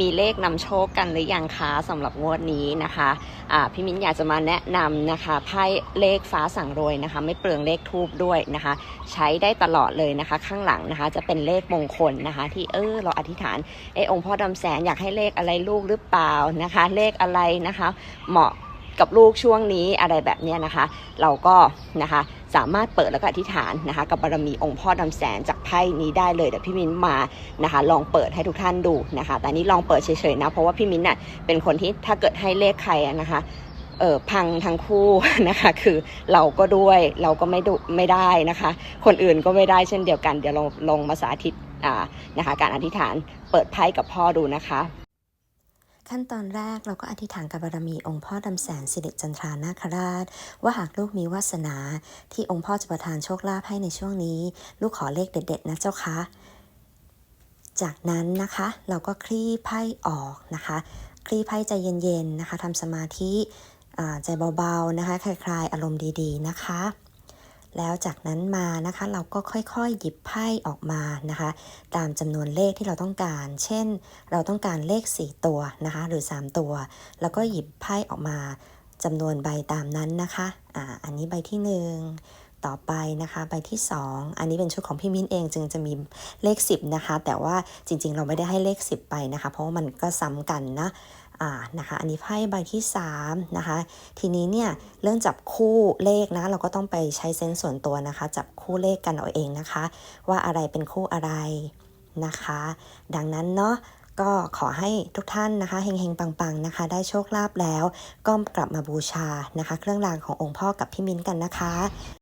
มีเลขนำโชคกันหรือยังคะสำหรับงวดนี้นะคะอ่าพี่มิ้นอยากจะมาแนะนำนะคะไพ่เลขฟ้าสั่งรวยนะคะ ไม่เปลืองเลขทูบด้วยนะคะ ใช้ได้ตลอดเลยนะคะ ข้างหลังนะคะจะเป็นเลขมงคลนะคะ ที่เออเราอธิษฐานไอ้องค์พ่อดำแสนอยากให้เลขอะไรลูกหรือเปล่านะคะ เลขอะไรนะคะ เหมาะ กับลูกช่วงนี้อะไรแบบนี้นะคะ เราก็นะคะสามารถเปิดแล้วก็อธิษฐานนะคะกับบารมีองค์พ่อดำแสนจากไพ่นี้ได้เลยเดี๋ยวพี่มิ้นมานะคะ ลองเปิดให้ทุกท่านดูนะคะ แต่นี้ลองเปิดเฉยๆนะเพราะว่าพี่มิ้นน่ะเป็นคนที่ถ้าเกิดให้เลขใครนะคะเออพังทั้งคู่นะคะ คือเราก็ด้วยเราก็ไม่ดูไม่ได้นะคะ คนอื่นก็ไม่ได้เช่นเดียวกัน เดี๋ยวเราลงมาสาธิตอ่านะคะ การอธิษฐานเปิดไพ่กับพ่อดูนะคะ ขั้นตอนแรกเราก็อธิษฐานกับบารมีองค์พ่อดำแสนสิริจันทรานาคราช ว่าหากลูกมีวาสนา ที่องค์พ่อจะประทานโชคลาภให้ในช่วงนี้ ลูกขอเลขเด็ด ๆ นะเจ้าคะจากนั้นนะคะเราก็คลี่ไพ่ออกนะคะคลี่ไพ่ใจเย็นๆนะคะทำสมาธิใจเบาๆนะคะคลายๆอารมณ์ดีๆนะคะ แล้วจากนั้นมานะคะเราก็ค่อยๆหยิบไพ่ออกมานะคะ ตามจำนวนเลขที่เราต้องการ เช่น เราต้องการเลข 4 ตัวนะคะ หรือ 3 ตัว แล้วก็หยิบไพ่ออกมาจำนวนใบตามนั้นนะคะอ่าอันนี้ใบที่ 1 ต่อไปนะคะใบที่ 2 อันนี้เป็นชุดของพี่มิ้นเองจึงจะมีเลข 10 นะคะ แต่ว่าจริงๆ เราไม่ได้ให้เลข 10 ไปนะคะ เพราะว่ามันก็ซ้ำกันนะ อ่านะคะ อันนี้ไพ่ใบที่3นะคะ ทีนี้เนี่ยเรื่องจับคู่เลขนะ เราก็ต้องไปใช้เซนส์ส่วนตัวนะคะ จับคู่เลขกันเอาเองนะคะ ว่าอะไรเป็นคู่อะไรนะคะ ดังนั้นเนาะก็ขอให้ทุกท่านนะคะเฮงๆ ปังๆนะคะ ได้โชคลาภแล้ว ก็กลับมาบูชานะคะ เครื่องรางขององค์พ่อกับพี่มิ้นกันนะคะ